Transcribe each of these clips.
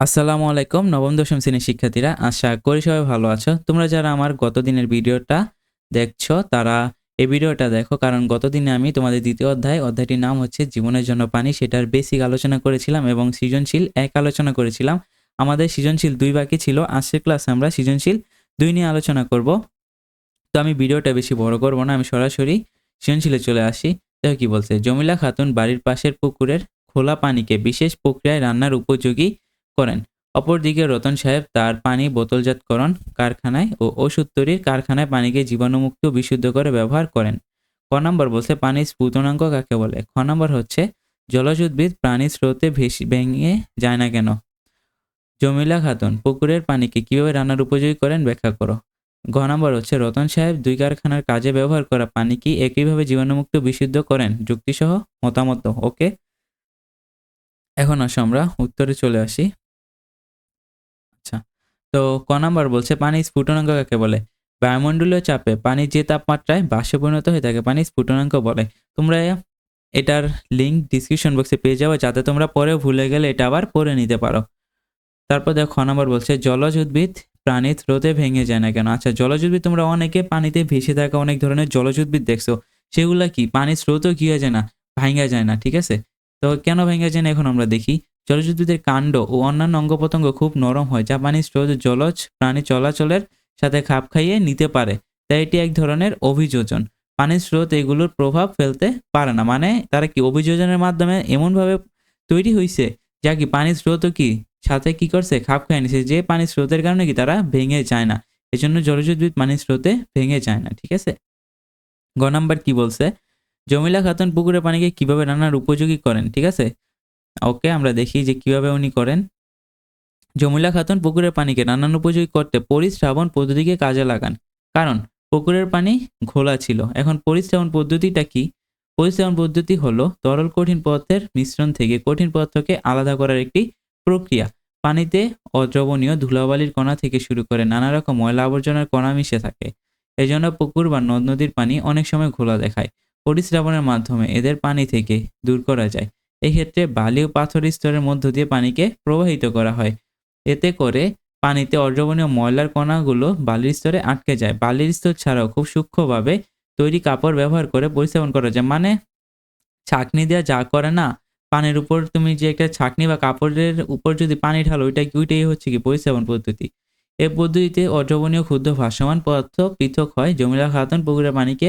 আসসালামু আলাইকুম, নবম, দশম শ্রেণির শিক্ষার্থীরা, আশা করি সবাই ভালো আছো। তোমরা যারা আমার গত দিনের ভিডিওটা দেখছ, তারা এই ভিডিওটা দেখো, কারণ গত দিনে আমি তোমাদের দ্বিতীয় অধ্যায়, অধ্যায়টির নাম হচ্ছে জীবনের জন্য পানি, সেটার বেসিক আলোচনা করেছিলাম এবং সৃজনশীল এক আলোচনা করেছিলাম। আমাদের সৃজনশীল দুই বাকি ছিল, আজকের ক্লাসে আমরা সৃজনশীল দুই নিয়ে আলোচনা করব। তো আমি ভিডিওটা বেশি বড় করব না, আমি সরাসরি সৃজনশীলে চলে আসি। দেখো কি বলছে, জমিলা খাতুন বাড়ির পাশের পুকুরের খোলা পানিকে বিশেষ প্রক্রিয়ায় রান্নার উপযোগী করেন। অপরদিকে রতন সাহেব তার পানি বোতলজাতকরণ কারখানায় ও ওষুধ তৈরির কারখানায় পানিকে জীবাণুমুক্ত বিশুদ্ধ করে ব্যবহার করেন। ক নম্বর বলছে, পানির স্ফুটনাঙ্ক কাকে বলে? খ নম্বর হচ্ছে জলজ উদ্ভিদ প্রাণীর স্রোতে ভেসে ভেঙে যায় না কেন? জমিলা খাতুন, পুকুরের পানিকে কীভাবে রান্নার উপযোগী করেন ব্যাখ্যা করো। ঘ নম্বর হচ্ছে, রতন সাহেব দুই কারখানার কাজে ব্যবহার করা পানি কি একইভাবে জীবাণুমুক্ত বিশুদ্ধ করেন? যুক্তিসহ মতামত, ওকে? এখন আসো আমরা উত্তরে চলে আসি। তো ক নাম্বার বলছে পানি স্ফুটনাঙ্ক কাকে বলে? বায়ুমণ্ডলীয় চাপে পানি যে তাপমাত্রায় বাষ্পে পরিণত হয়ে থাকে পানি স্ফুটনাঙ্ক বলে। তোমরা এটার লিঙ্ক ডিসক্রিপশন বক্সে পেয়ে যাবে, যাতে তোমরা পরে ভুলে গেলে এটা আবার পড়ে নিতে পারো। তারপর দেখো নাম্বার বলছে, জলজ উদ্ভিদ প্রাণীর স্রোতে ভেঙে যায় না কেন? আচ্ছা জলজ উদ্ভিদ তোমরা অনেকে পানিতে ভেসে থাকা অনেক ধরনের জলজ উদ্ভিদ দেখছ। সেগুলা কি? পানির স্রোতও কি হয়ে যায় না ভাঙা যায় না, ঠিক আছে? তো কেন ভেঙে যায় না? এখন আমরা দেখি। জলজ উদ্ভিদের কাণ্ড ও অন্যান্য অঙ্গ প্রত্যঙ্গ খুব নরম হয়। যা পানির স্রোত জলজ প্রাণী চলাচলের সাথে খাপ খাইয়ে নিতে পারে, তাই এটি এক ধরনের অভিযোজন। পানির স্রোত এগুলোর প্রভাব ফেলতে পারে না। মানে তারা কি অভিযোজনের মাধ্যমে এমনভাবে তৈরি হয়েছে যা কি পানির স্রোতও কি সাথে কি করছে, খাপ খাইয়ে নিছে? যে পানির স্রোতের কারণে কি তারা ভেঙে যায় না, এজন্য জলজ উদ্ভিদ পানির স্রোতে ভেঙে যায় না, ঠিক আছে? গ নাম্বার কি বলছে? জমিলা খাতুন পুকুরের পানিকে কীভাবে রান্নার উপযোগী করেন, ঠিক আছে? ওকে আমরা দেখি যে কীভাবে উনি করেন। জমিলা খাতুন পুকুরের পানিকে রান্নার উপযোগী করতে পরিশ্রাবণ পদ্ধতিকে কাজে লাগান। কারণ, পুকুরের পানি ঘোলা ছিল। এখন পরিশ্রাবণ পদ্ধতিটা কি? পরিশ্রাবণ পদ্ধতি হলো তরল কঠিন পদার্থের মিশ্রণ থেকে কঠিন পদার্থকে আলাদা করার একটি প্রক্রিয়া। পানিতে অদ্রবণীয় ধুলাবালির কণা থেকে শুরু করে নানা রকম ময়লা আবর্জনার কণা মিশে থাকে। এজন্য পুকুর বা নদ নদীর পানি অনেক সময় ঘোলা দেখায়। পরিশ্রাবণের মাধ্যমে এদের পানি থেকে দূর করা যায়। এক্ষেত্রে বালি ও পাথর স্তরের মধ্য দিয়ে পানিকে প্রবাহিত করা হয়। এতে করে পানিতে অদ্রবণীয় ময়লার কণাগুলো বালির স্তরে আটকে যায়। বালির স্তর ছাড়াও খুব সূক্ষ্মভাবে তৈরি কাপড় ব্যবহার করে পরিস্রাবন করা যায়। মানে ছাকনি দেওয়া যা করে না, পানির উপর তুমি যে একটা ছাকনি বা কাপড়ের উপর যদি পানি ঢালো, ওইটা কি, ওইটাই হচ্ছে কি পরিস্রাবন পদ্ধতি। এই পদ্ধতিতে অদ্রবণীয় ক্ষুদ্র ভাসমান পদার্থ পৃথক হয়। জমিলা খাতন পুকুরের পানিকে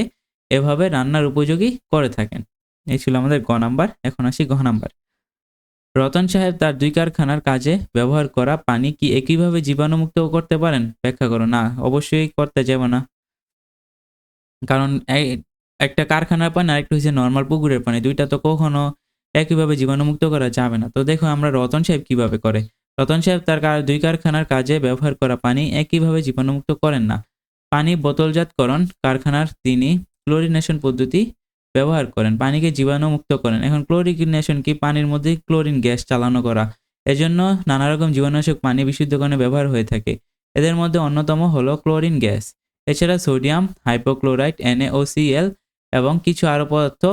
এভাবে রান্নার উপযোগী করে থাকেন। এই ছিল আমাদের গ নাম্বার। এখন আসি ঘ নাম্বার। রতন সাহেব তার দুই কারখানার কাজে ব্যবহার করা পানি কি একইভাবে জীবাণুমুক্ত করতে পারেন? ব্যাখ্যা করো। না, অবশ্যই করতে যাব না। কারণ একটা কারখানার পানি আরেকটা হচ্ছে নর্মাল পুকুরের পানি। দুইটা তো কখনো একইভাবে জীবাণুমুক্ত করা যাবে না। তো দেখো আমরা রতন সাহেব কীভাবে করে? রতন সাহেব তার দুই কারখানার কাজে ব্যবহার করা পানি একইভাবে জীবাণুমুক্ত করেন না। পানি বোতলজাতকরণ কারখানার তিনি ক্লোরিনেশন পদ্ধতি ব্যবহার করেন, পানিকে জীবাণুমুক্ত করেন। এখন ক্লোরিনেশন কি? পানির মধ্যে ক্লোরিন গ্যাস চালানো করা। এজন্য নানা রকম জীবাণুনাশক পানি বিশুদ্ধকরণে ব্যবহার হয়ে থাকে। এদের মধ্যে অন্যতম হলো ক্লোরিন গ্যাস। এছাড়া সোডিয়াম, হাইপোক্লোরাইড এনএওসিএল এবং কিছু আরও পদার্থ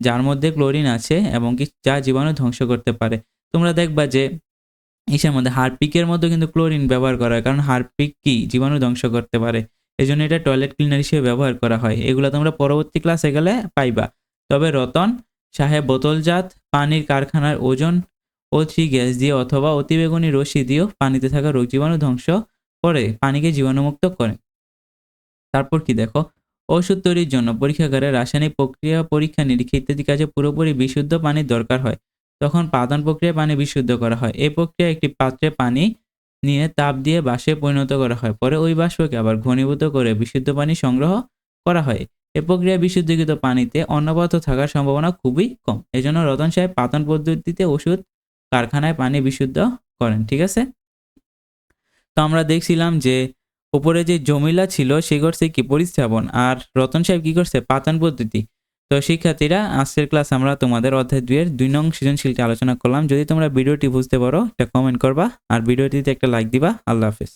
যার মধ্যে ক্লোরিন আছে এবং কি যা জীবাণু ধ্বংস করতে পারে। তোমরা দেখবা যে ইসের মধ্যে হারপিকের মধ্যে কিন্তু ক্লোরিন ব্যবহার করা হয়। কারণ হারপিক কি? জীবাণু ধ্বংস করতে পারে। এই জন্য এটা টয়লেট ক্লিনার হিসেবে ব্যবহার করা হয়। এগুলো তোমরা পরবর্তী ক্লাসে গেলে পাইবা। তবে রতন সাহেব বোতলজাত পানির কারখানার ওজন ও থ্রি গ্যাস দিয়ে অথবা অতিবেগুনি রশ্মি দিয়েও পানিতে থাকা রোগ জীবাণু ধ্বংস করে, পানিকে জীবাণুমুক্ত করে। তারপর কি দেখো? ওষুধ তৈরির জন্য পরীক্ষাগারে রাসায়নিক প্রক্রিয়া পরীক্ষা নিরীক্ষা ইত্যাদি কাজে পুরোপুরি বিশুদ্ধ পানির দরকার হয়। তখন পাদন প্রক্রিয়ায় পানি বিশুদ্ধ করা হয়। এই প্রক্রিয়া একটি পাত্রে পানি নিয়ে তাপ দিয়ে বাষ্পে পরিণত করা হয়। পরে ওই বাষ্পকে আবার ঘনীভূত করে বিশুদ্ধ পানি সংগ্রহ করা হয়। এ প্রক্রিয়ায় বিশুদ্ধীকৃত পানিতে অন্য থাকার সম্ভাবনা খুবই কম। এজন্য রতন সাহেব পাতন পদ্ধতিতে ওষুধ কারখানায় পানি বিশুদ্ধ করেন, ঠিক আছে? তো আমরা দেখছিলাম যে উপরে যে জমিলা ছিল, সে করছে কি পরিস্থাপন? আর রতন সাহেব কি করছে? পাতন পদ্ধতি। তো শিক্ষার্থীরা, আজকের ক্লাস আমরা তোমাদের অধ্যায় দুইয়ের দুই নং সৃজনশীলটি আলোচনা করলাম। যদি তোমরা ভিডিওটি বুঝতে পারো, এটা কমেন্ট করবা। আর ভিডিওটিতে একটা লাইক দিবা। আল্লাহ হাফেজ।